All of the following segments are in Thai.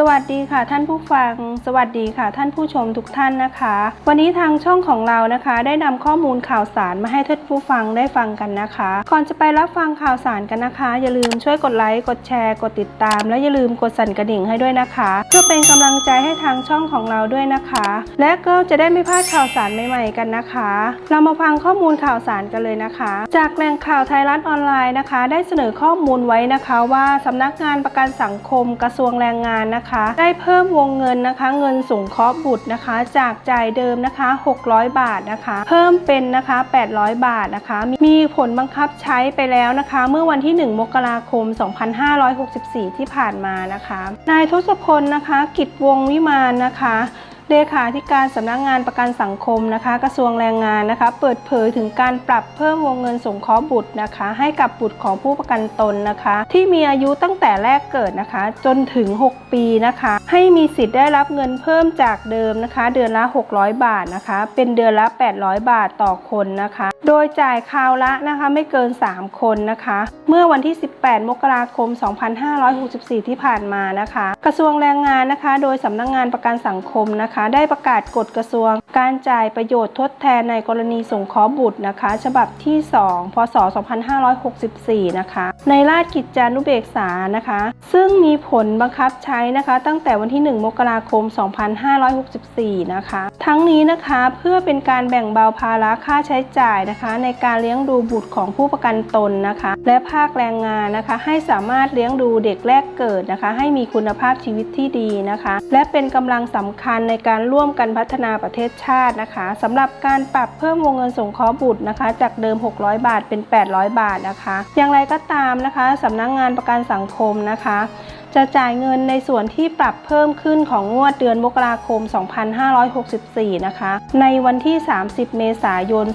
สวัสดีค่ะท่านผู้ฟัง สวัสดีค่ะ ท่านผู้ชมทุกท่านนะคะ วันนี้ทางช่องของเรานะคะ ได้นำข้อมูลข่าวสารมาให้ท่านผู้ฟังได้ฟังกันนะคะ ก่อนจะไปรับฟังข่าวสารกันนะคะ อย่าลืมช่วยกดไลค์กดแชร์ กดติดตาม และอย่าลืมกดสั่นกระดิ่งให้ด้วยนะคะ เพื่อเป็นกำลังใจให้ทางช่องของเราด้วยนะคะ และก็จะได้ไม่พลาดข่าวสารใหม่ๆกันนะคะ เรามาฟังข้อมูลข่าวสารกันเลยนะคะ จากแหล่งข่าวไทยรัฐออนไลน์นะคะ ได้เสนอข้อมูลไว้นะคะว่าสำนักงานประกันสังคมกระทรวงแรงงานนะคะได้เพิ่มวงเงินนะคะ เงินสงเคราะห์บุตรนะคะ จากจ่ายเดิมนะคะ 600 บาทนะคะ เพิ่มเป็นนะคะ 800 บาทนะคะ มีผลบังคับใช้ไปแล้วนะคะ เมื่อวันที่ 1 มกราคม 2564 ที่ผ่านมานะคะ นายทศพลนะคะ กิจวงวิมานนะคะ เลขาธิการสำนักงานประกันสังคมนะคะ กระทรวงแรงงานนะคะ เปิดเผยถึงการปรับเพิ่มวงเงินสงเคราะห์บุตรนะคะ ให้กับบุตรของผู้ประกันตนนะคะ ที่มีอายุตั้งแต่แรกเกิดนะคะ จนถึง 6 ปีนะคะ ให้มีสิทธิ์ได้รับเงินเพิ่มจากเดิมนะคะ เดือนละ 600 บาทนะคะ เป็นเดือนละ 800 บาทต่อคนนะคะ โดยจ่ายคราวละนะคะไม่เกิน 3 คนนะคะ เมื่อวันที่ 18 มกราคม 2564 ที่ผ่านมานะคะ กระทรวงแรงงานนะคะ โดยสำนักงานประกันสังคมนะคะได้ประกาศกฎกระทรวง การจ่ายประโยชน์ทดแทนในกรณีสงเคราะห์บุตรนะคะ ฉบับที่ 2 พศ 2564 นะคะ ในราชกิจจานุเบกษานะคะ ซึ่งมีผลบังคับใช้นะคะ ตั้งแต่วันที่ 1 มกราคม 2564 นะคะ ทั้งนี้นะคะเพื่อเป็นการแบ่งเบาภาระค่าใช้จ่ายนะคะ ในการเลี้ยงดูบุตรของผู้ประกันตนนะคะ และภาคแรงงานนะคะ ให้สามารถเลี้ยงดูเด็กแรกเกิดนะคะ ให้มีคุณภาพชีวิตที่ดีนะคะ และเป็นกำลังสำคัญในการร่วมกันพัฒนาประเทศชาตินะคะสำหรับการปรับเพิ่มวงเงินสงเคราะห์บุตรนะคะ จากเดิม 600 บาทเป็น 800 บาทนะคะ อย่างไรก็ตามนะคะสำนักงงานประกันสังคมนะคะ จะจ่ายเงินในส่วนที่ปรับเพิ่มขึ้นของงวดเดือนมกราคม 2564 นะคะ ในวันที่ 30 เมษายน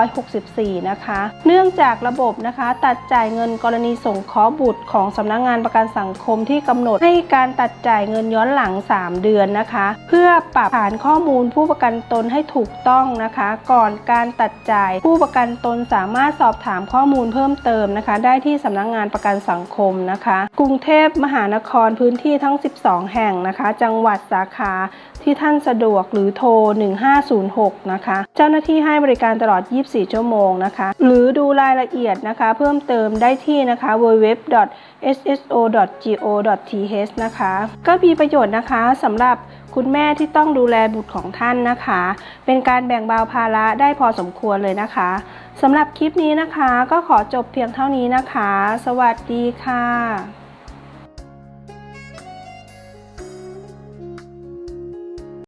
2564 นะคะ เนื่องจากระบบนะคะตัดจ่ายเงินกรณีส่งเคราะห์บุตรของสำนักงงานประกันสังคมที่กำหนดให้การตัดจ่ายเงินย้อนหลัง 3 เดือนนะคะ เพื่อปรับฐานข้อมูลผู้ประกันตนให้ถูกต้องนะคะ ก่อนการตัดจ่าย ผู้ประกันตนสามารถสอบถามข้อมูลเพิ่มเติมนะคะ ได้ที่สำนักงงานประกันสังคมนะคะ รุงเทพมหานครพื้นที่ทั้ง 12 แห่งนะคะ จังหวัดสาขาที่ท่านสะดวกหรือโทร 1506 นะคะ เจ้าหน้าที่ให้บริการตลอด 24 ชั่วโมงนะคะ หรือดูรายละเอียดนะคะ เพิ่มเติมได้ที่นะคะ www.sso.go.th นะคะ ก็มีประโยชน์นะคะสำหรับคุณแม่ที่ต้องดูแลบุตรของท่านนะคะ เป็นการแบ่งเบาภาระได้พอสมควรเลยนะคะสำหรับคลิปนี้นะคะ ก็ขอจบเพียงเท่านี้นะคะ สวัสดีค่ะ